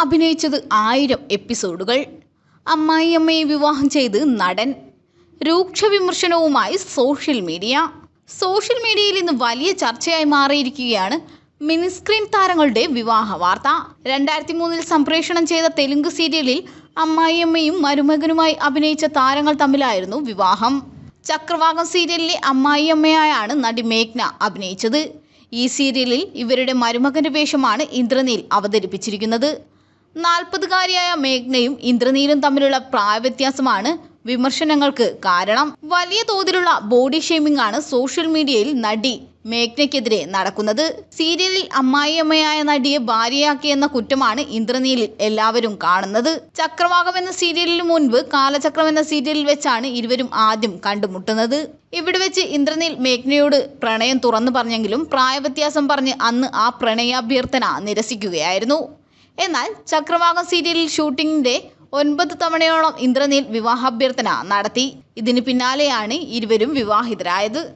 അഭിനയിച്ചത് ആയിരം എപ്പിസോഡുകൾ. അമ്മായിയമ്മയെ വിവാഹം ചെയ്ത് നടൻ. രൂക്ഷ വിമർശനവുമായി സോഷ്യൽ മീഡിയ. സോഷ്യൽ മീഡിയയിൽ ഇന്ന് വലിയ ചർച്ചയായി മാറിയിരിക്കുകയാണ് മിനിസ്ക്രീൻ താരങ്ങളുടെ വിവാഹ വാർത്ത. രണ്ടായിരത്തി മൂന്നിൽ സംപ്രേഷണം ചെയ്ത തെലുങ്ക് സീരിയലിൽ അമ്മായിയമ്മയും മരുമകനുമായി അഭിനയിച്ച താരങ്ങൾ തമ്മിലായിരുന്നു വിവാഹം. ചക്രവാകം സീരിയലിലെ അമ്മായിയമ്മയായാണ് നടി മേഘ്ന അഭിനയിച്ചത്. ഈ സീരിയലിൽ ഇവരുടെ മരുമകന്റെ വേഷമാണ് ഇന്ദ്രനീൽ അവതരിപ്പിച്ചിരിക്കുന്നത്. നാൽപ്പതുകാരിയായ മേഘ്നയും ഇന്ദ്രനീലും തമ്മിലുള്ള പ്രായവ്യത്യാസമാണ് വിമർശനങ്ങൾക്ക് കാരണം. വലിയ തോതിലുള്ള ബോഡി ഷേമിംഗ് ആണ് സോഷ്യൽ മീഡിയയിൽ നടി മേഘ്നയ്ക്കെതിരെ നടക്കുന്നത്. സീരിയലിൽ അമ്മായിയമ്മയായ നടിയെ ഭാര്യയാക്കിയെന്ന കുറ്റമാണ് ഇന്ദ്രനീലിൽ എല്ലാവരും കാണുന്നത്. ചക്രവാകം എന്ന സീരിയലിന് മുൻപ് കാലചക്രം എന്ന സീരിയലിൽ വെച്ചാണ് ഇരുവരും ആദ്യം കണ്ടുമുട്ടുന്നത്. ഇവിടെ വെച്ച് ഇന്ദ്രനീൽ മേഘ്നയോട് പ്രണയം തുറന്നു പറഞ്ഞെങ്കിലും പ്രായവ്യത്യാസം പറഞ്ഞ് അന്ന് ആ പ്രണയാഭ്യർത്ഥന നിരസിക്കുകയായിരുന്നു. എന്നാൽ ചക്രവാകം സീരിയലിൽ ഷൂട്ടിംഗിന്റെ ഒൻപത് തവണയോളം ഇന്ദ്രനീൽ വിവാഹാഭ്യർത്ഥന നടത്തി. ഇതിന് പിന്നാലെയാണ് ഇരുവരും വിവാഹിതരായത്.